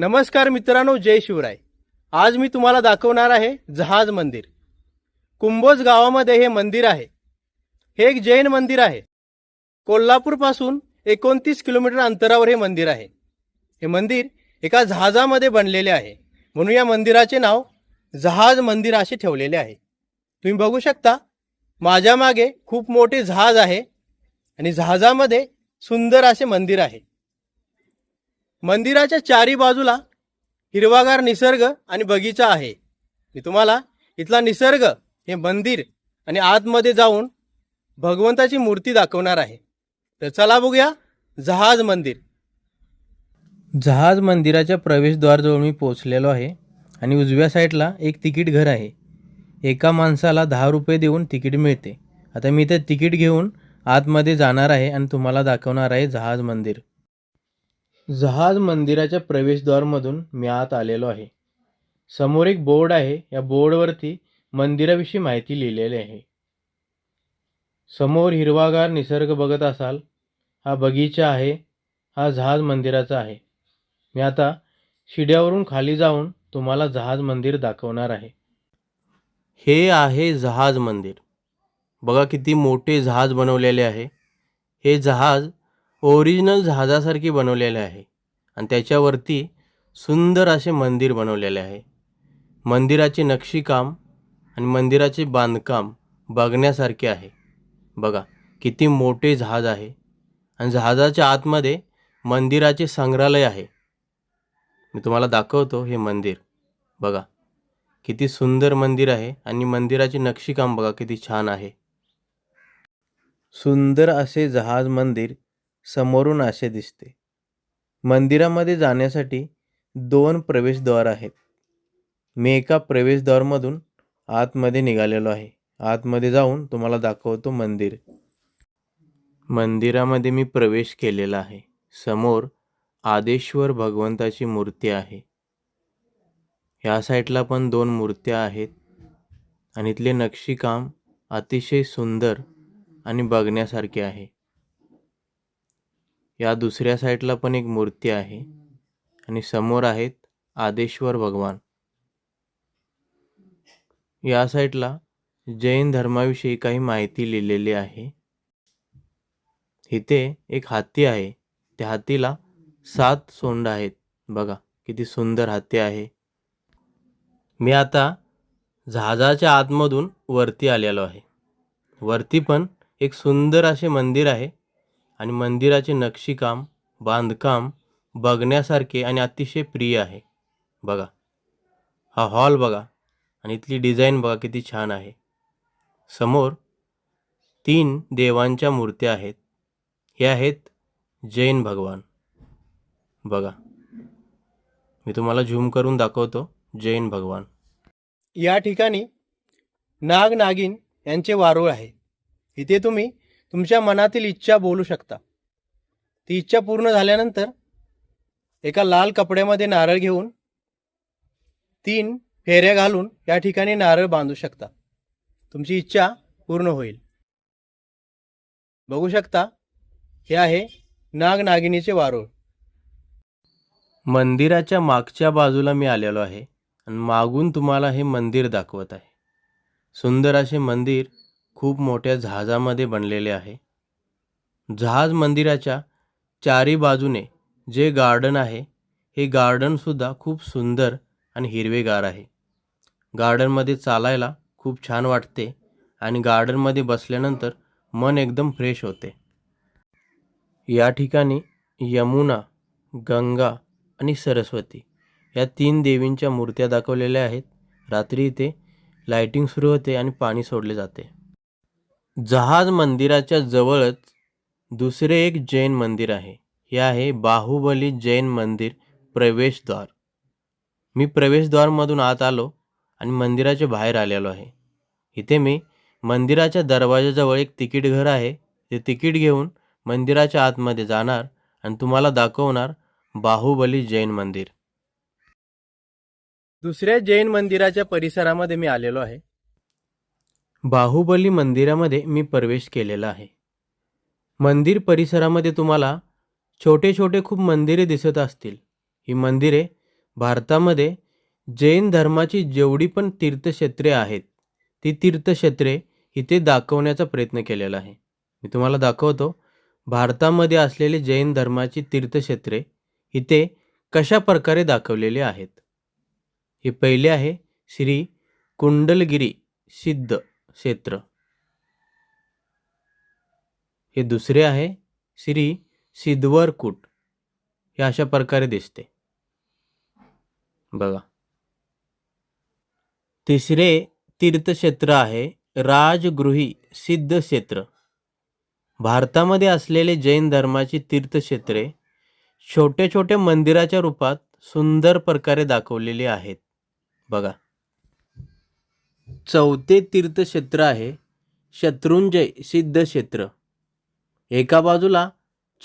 नमस्कार मित्रांनो जय शिवराय. आज मी तुम्हाला दाखवणार आहे जहाज मंदिर. कुंभोज गावामध्ये हे मंदिर आहे. हे एक जैन मंदिर आहे. कोल्हापूरपासून एकोणतीस किलोमीटर अंतरावर हे मंदिर आहे. हे मंदिर एका जहाजामध्ये बनलेले आहे. म्हणून या मंदिराचे नाव जहाज मंदिर असे ठेवलेले आहे. तुम्ही बघू शकता माझ्या मागे खूप मोठे जहाज आहे आणि जहाजामध्ये सुंदर असे मंदिर आहे. मंदिराच्या चारी बाजूला हिरवागार निसर्ग आणि बगीचा आहे. मी तुम्हाला इथला निसर्ग हे मंदिर आणि आतमध्ये जाऊन भगवंताची मूर्ती दाखवणार आहे. तर चला बघूया जहाज मंदिर. जहाज मंदिराच्या प्रवेशद्वारजवळ मी पोचलेलो आहे आणि उजव्या साईडला एक तिकीट घर आहे. एका माणसाला दहा रुपये देऊन तिकीट मिळते. आता मी ते तिकीट घेऊन आतमध्ये जाणार आहे आणि तुम्हाला दाखवणार आहे जहाज मंदिर. जहाज मंदिराच्या प्रवेशद्वारमधून मी आत आलेलो आहे. समोर एक बोर्ड आहे. या बोर्डवरती मंदिराविषयी माहिती लिहिलेली आहे. समोर हिरवागार निसर्ग बघत असाल. हा बगीचा आहे. हा जहाज मंदिराचा आहे. मी आता शिड्यावरून खाली जाऊन तुम्हाला जहाज मंदिर दाखवणार आहे. हे आहे जहाज मंदिर. बघा किती मोठे जहाज बनवलेले आहे. हे जहाज ओरिजिनल जहाजासारखे बनवलेले आहे. आणि त्याच्यावरती सुंदर असे मंदिर बनवलेले आहे. मंदिराचे नक्षीकाम आणि मंदिराचे बांधकाम बघण्यासारखे आहे. बघा किती मोठे जहाज आहे. आणि जहाजाच्या आतमध्ये मंदिराचे संग्रहालय आहे. मी तुम्हाला दाखवतो हे मंदिर. बघा किती सुंदर मंदिर आहे आणि मंदिराचे नक्षीकाम बघा किती छान आहे. सुंदर असे जहाज मंदिर समोरून असे दिसते. मंदिरामध्ये जाण्यासाठी दोन प्रवेशद्वार आहेत. मी एका प्रवेशद्वारमधून आतमध्ये निघालेलो आहे. आतमध्ये जाऊन तुम्हाला दाखवतो मंदिर. मंदिरामध्ये मी प्रवेश केलेला आहे. समोर आदेश्वर भगवंताची मूर्ती आहे. ह्या साईडला पण दोन मूर्त्या आहेत आणि इथले नक्षीकाम अतिशय सुंदर आणि बघण्यासारखे आहे. या दुसऱ्या साईडला पण एक मूर्ती आहे. आणि समोर आहेत आदेश्वर भगवान. या साईडला जैन धर्माविषयी काही माहिती लिहिलेली आहे. इथे एक हत्ती आहे. त्या हत्तीला सात सोंड आहेत. बघा किती सुंदर हत्ती आहे. मी आता जहाजाच्या आतमधून वरती आलेलो आहे. वरती पण एक सुंदर असे मंदिर आहे. आणि मंदिराचे नक्षीकाम बांधकाम बघण्यासारखे आणि अतिशय प्रिय आहे. बघा हा हॉल बघा आणि इथली डिझाईन बघा किती छान आहे. समोर तीन देवांच्या मूर्त्या आहेत. हे आहेत जैन भगवान. बघा मी तुम्हाला झूम करून दाखवतो जैन भगवान. या ठिकाणी नाग नागिन यांचे वारूळ आहे. इथे तुम्ही तुमच्या मनातील इच्छा बोलू शकता. ती इच्छा पूर्ण झाल्यानंतर एका लाल कपड्यामध्ये नारळ घेऊन तीन फेऱ्या घालून या ठिकाणी नारळ बांधू शकता. तुमची इच्छा पूर्ण होईल. बघू शकता हे आहे नागनागिनीचे वारूळ. मंदिराच्या मागच्या बाजूला मी आलेलो आहे आणि मागून तुम्हाला हे मंदिर दाखवत आहे. सुंदर असे मंदिर खूप मोठ्या जहाजामध्ये बनलेले आहे. जहाज मंदिराच्या चारी बाजूने जे गार्डन आहे हे गार्डनसुद्धा खूप सुंदर आणि हिरवेगार आहे. गार्डनमध्ये चालायला खूप छान वाटते आणि गार्डनमध्ये बसल्यानंतर मन एकदम फ्रेश होते. या ठिकाणी यमुना गंगा आणि सरस्वती या तीन देवींच्या मूर्त्या दाखवलेल्या आहेत. रात्री इथे लाईटिंग सुरू होते आणि पाणी सोडले जाते. जहाज मंदिराच्या जवळच दुसरे एक जैन मंदिर आहे. हे आहे बाहुबली जैन मंदिर प्रवेशद्वार. मी प्रवेशद्वारमधून आत आलो आणि मंदिराच्या बाहेर आलेलो आहे. इथे मी मंदिराच्या दरवाजाजवळ एक तिकीट घर आहे. ते तिकीट घेऊन मंदिराच्या आतमध्ये जाणार आणि तुम्हाला दाखवणार बाहुबली जैन मंदिर. दुसऱ्या जैन मंदिराच्या परिसरामध्ये मी आलेलो आहे. बाहुबली मंदिरामध्ये मी प्रवेश केलेला आहे. मंदिर परिसरामध्ये तुम्हाला छोटे छोटे खूप मंदिरे दिसत असतील. ही मंदिरे भारतामध्ये जैन धर्माची जेवढी पण तीर्थक्षेत्रे आहेत ती तीर्थक्षेत्रे इथे दाखवण्याचा प्रयत्न केलेला आहे. मी तुम्हाला दाखवतो भारतामध्ये असलेले जैन धर्माची तीर्थक्षेत्रे इथे कशा प्रकारे दाखवलेले आहेत. हे पहिले आहे श्री कुंडलगिरी सिद्ध. क्षेत्र. हे दुसरे आहे श्री सिद्धवरकूट. हे अशा प्रकारे दिसते. बघा. तिसरे तीर्थक्षेत्र आहे राजगृही सिद्ध क्षेत्र भारतामध्ये असलेले जैन धर्माची तीर्थक्षेत्रे छोटे छोटे मंदिराच्या रूपात सुंदर प्रकारे दाखवलेली आहेत. बघा. चौथे तीर्थक्षेत्र आहे शत्रुंजय सिद्ध क्षेत्र एका बाजूला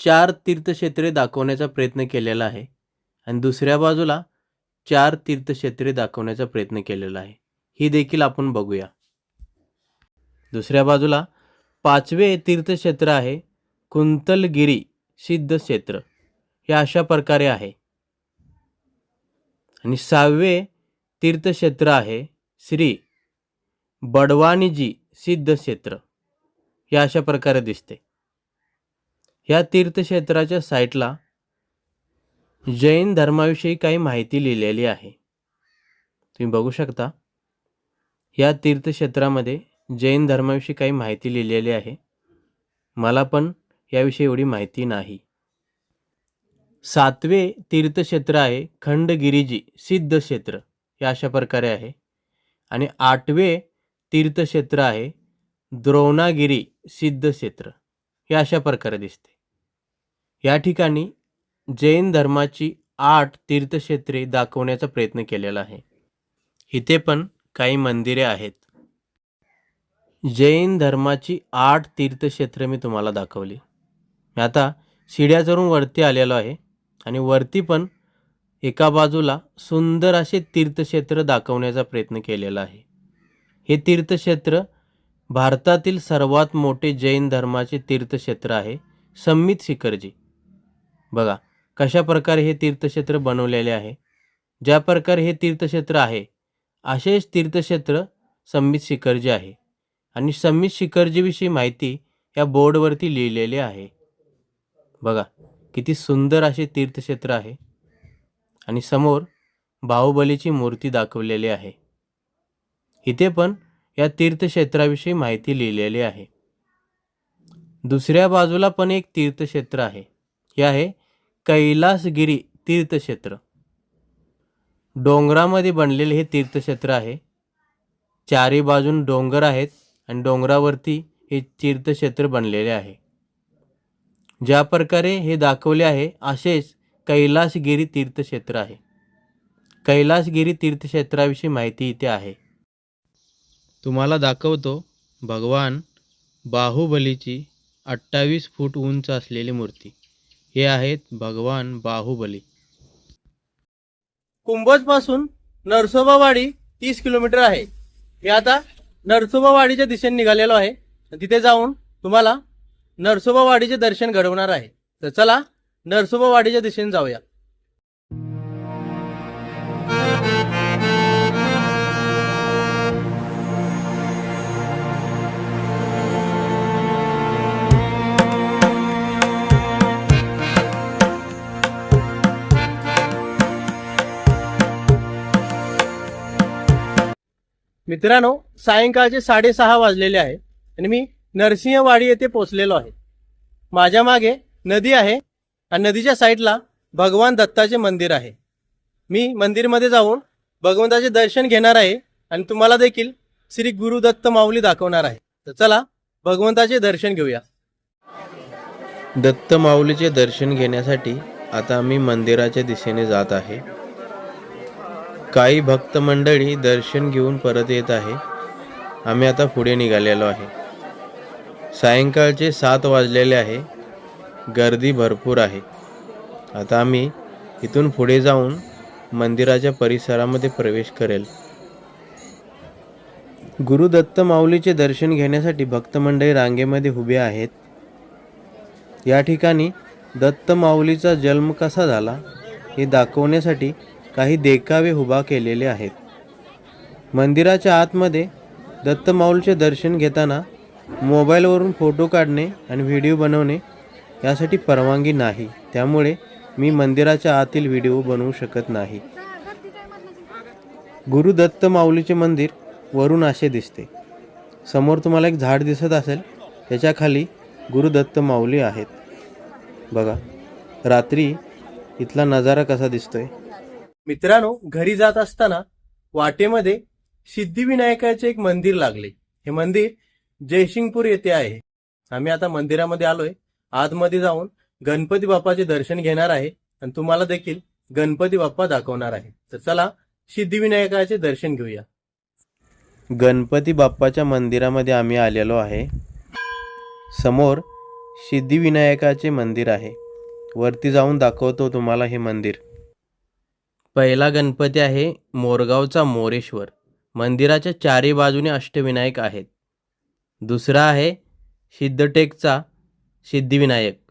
चार तीर्थक्षेत्रे दाखवण्याचा प्रयत्न केलेला आहे आणि दुसऱ्या बाजूला चार तीर्थक्षेत्रे दाखवण्याचा प्रयत्न केलेला आहे. ही देखील आपण बघूया. दुसऱ्या बाजूला पाचवे तीर्थक्षेत्र आहे कुंतलगिरी सिद्ध क्षेत्र हे अशा प्रकारे आहे. आणि सहावे तीर्थक्षेत्र आहे श्री बडवानीजी सिद्धक्षेत्र हे अशा प्रकारे दिसते. या तीर्थक्षेत्राच्या साईटला जैन धर्माविषयी काही माहिती लिहिलेली आहे. तुम्ही बघू शकता या तीर्थक्षेत्रामध्ये जैन धर्माविषयी काही माहिती लिहिलेली आहे. मला पण याविषयी एवढी माहिती नाही. सातवे तीर्थक्षेत्र आहे खंडगिरीजी सिद्धक्षेत्र हे अशा प्रकारे आहे. आणि आठवे तीर्थक्षेत्र आहे. द्रोणागिरी सिद्ध क्षेत्र हे अशा प्रकारे दिसते. या ठिकाणी जैन धर्माची आठ तीर्थक्षेत्रे दाखवण्याचा प्रयत्न केलेला आहे. इथे पण काही मंदिरे आहेत. जैन धर्माची आठ तीर्थक्षेत्रे मी तुम्हाला दाखवली. मी आता शिड्या चढून वरती आलेलो आहे आणि वरती पण एका बाजूला सुंदर असे तीर्थक्षेत्र दाखवण्याचा प्रयत्न केलेला आहे. हे तीर्थक्षेत्र भारतातील सर्वात मोठे जैन धर्माचे तीर्थक्षेत्र आहे संमित शिखरजी. बघा कशा प्रकारे हे तीर्थक्षेत्र बनवलेले आहे? ज्या प्रकारे हे तीर्थक्षेत्र आहे असेच तीर्थक्षेत्र संमित शिखरजी आहे. आणि सम्मित शिखरजीविषयी माहिती या बोर्डवरती लिहिलेली आहे. बघा किती सुंदर असे तीर्थक्षेत्र आहे. आणि समोर बाहुबलीची मूर्ती दाखवलेली आहे. इथे पण या तीर्थक्षेत्राविषयी माहिती लिहिलेली आहे. दुसऱ्या बाजूला पण एक तीर्थक्षेत्र आहे. हे आहे कैलासगिरी तीर्थक्षेत्र. डोंगरामध्ये बनलेले हे तीर्थक्षेत्र आहे. चारी बाजून डोंगर आहेत आणि डोंगरावरती हे तीर्थक्षेत्र बनलेले आहे. ज्या प्रकारे हे दाखवले आहे असेच कैलासगिरी तीर्थक्षेत्र आहे. कैलासगिरी तीर्थक्षेत्राविषयी माहिती इथे आहे. तुम्हाला दाखवतो भगवान बाहुबलीची अठ्ठावीस फूट उंच असलेली मूर्ती. हे आहेत भगवान बाहुबली. कुंभजपासून नरसोबावाडी तीस किलोमीटर आहे. मी आता नरसोबावाडीच्या दिशेने निघालेलो आहे. तिथे जाऊन तुम्हाला नरसोबावाडीचे दर्शन घडवणार आहे. तर चला नरसोबावाडीच्या दिशेने जाऊया. मित्रांनो सायंकाळचे साडेसहा वाजलेले आहे आणि मी नरसिंहवाडी येथे पोचलेलो आहे. माझ्या मागे नदी आहे आणि नदीच्या साईडला भगवान दत्ताचे मंदिर आहे. मी मंदिरमध्ये जाऊन भगवंताचे दर्शन घेणार आहे आणि तुम्हाला देखील श्री गुरु दत्त माऊली दाखवणार आहे. तर चला भगवंताचे दर्शन घेऊया. दत्त माऊलीचे दर्शन घेण्यासाठी आता मी मंदिराच्या दिशेने जात आहे. काही भक्त मंडळी दर्शन घेऊन परत येत आहे. आम्ही आता पुढे निघालेलो आहे. सायंकाळचे सात वाजलेले आहे. गर्दी भरपूर आहे. आता आम्ही इथून पुढे जाऊन मंदिराच्या परिसरामध्ये प्रवेश करेल. गुरुदत्त माऊलीचे दर्शन घेण्यासाठी भक्त मंडळी रांगेमध्ये उभे आहेत. या ठिकाणी दत्त माऊलीचा जन्म कसा झाला हे दाखवण्यासाठी काही देखावे उभा केलेले आहेत. मंदिराच्या आतमध्ये दत्तमाऊलचे दर्शन घेताना मोबाईलवरून फोटो काढणे आणि व्हिडिओ बनवणे यासाठी परवानगी नाही. त्यामुळे मी मंदिराच्या आतील व्हिडिओ बनवू शकत नाही. गुरु दत्त माऊलीचे मंदिर वरून असे दिसते. समोर तुम्हाला एक झाड दिसत असेल त्याच्याखाली गुरुदत्त माऊली आहेत. बघा रात्री इथला नजारा कसा दिसतोय. मित्रांनो घरी जात असताना वाटेमध्ये सिद्धिविनायकाचे एक मंदिर लागले. हे मंदिर जयसिंगपूर येथे आहे. आम्ही आता मंदिरामध्ये आलोय. आतमध्ये जाऊन गणपती बाप्पाचे दर्शन घेणार आहे आणि तुम्हाला देखील गणपती बाप्पा दाखवणार आहे. तर चला सिद्धिविनायकाचे दर्शन घेऊया. गणपती बाप्पाच्या मंदिरामध्ये आम्ही आलेलो आहे. समोर सिद्धिविनायकाचे मंदिर आहे. वरती जाऊन दाखवतो तुम्हाला हे मंदिर. पहिला गणपती आहे मोरगावचा मोरेश्वर. मंदिराच्या चारी बाजूने अष्टविनायक आहेत. दुसरा आहे सिद्धटेकचा सिद्धिविनायक.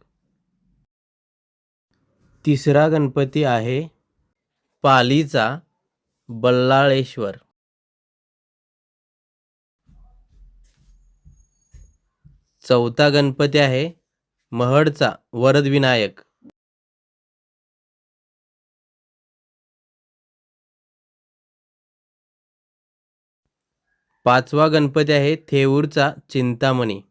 तिसरा गणपती आहे पालीचा बल्लाळेश्वर. चौथा गणपती आहे महडचा वरदविनायक. पाचवा गणपती आहे थेऊरचा चिंतामणी.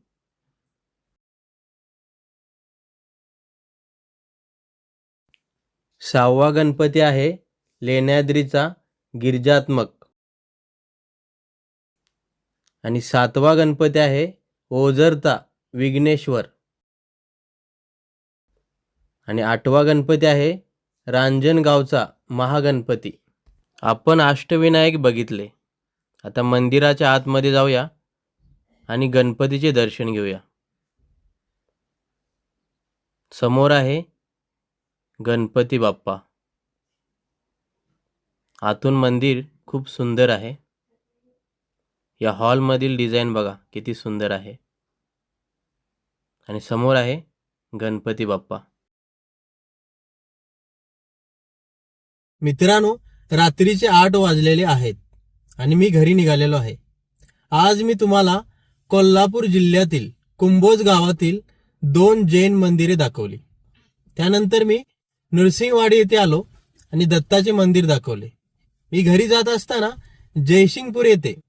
सहावा गणपती आहे लेण्याद्रीचा गिरजात्मक. आणि सातवा गणपती आहे ओझरचा विघ्नेश्वर. आणि आठवा गणपती आहे रांजणगावचा महागणपती. आपण अष्टविनायक बघितले. आता मंदिराच्या आतमध्ये जाऊया आणि गणपतीचे दर्शन घेऊया. समोर आहे गणपती बाप्पा. आतून मंदिर खूप सुंदर आहे. या हॉलमधील डिझाईन बघा किती सुंदर आहे. आणि समोर आहे गणपती बाप्पा. मित्रांनो रात्रीचे आठ वाजलेले आहेत. आणि मी घरी निघालेलो आहे. आज मी तुम्हाला कोल्हापूर जिल्ह्यातील कुंभोज गावातील दोन जैन मंदिरे दाखवली. त्यानंतर मी नृसिंहवाडी येथे आलो आणि दत्ताचे मंदिर दाखवले. मी घरी जात असताना जयसिंगपूर येथे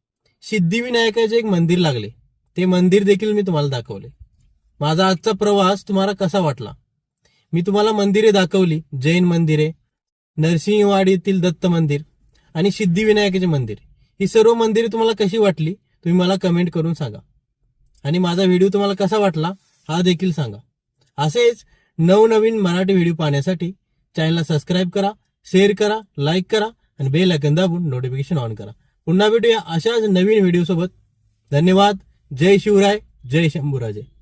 सिद्धिविनायकाचे एक मंदिर लागले. ते मंदिर देखील मी तुम्हाला दाखवले. माझा आजचा प्रवास तुम्हाला कसा वाटला? मी तुम्हाला मंदिरे दाखवली जैन मंदिरे नरसिंहवाडीतील दत्त मंदिर आणि सिद्धिविनायकाचे मंदिर. ही सर्व मंदिरे तुम्हाला कशी वाटली तुम्ही मला कमेंट करून सांगा. आणि माझा व्हिडिओ तुम्हाला कसा वाटला हा देखील सांगा. असेच नवनवीन मराठी व्हिडिओ पाहण्यासाठी चॅनलला सबस्क्राईब करा शेअर करा लाईक करा आणि बेल आयकन दाबून नोटिफिकेशन ऑन करा. पुन्हा भेटूया अशाच नवीन व्हिडिओ सोबत. धन्यवाद. जय शिवराय. जय शंभूराजे.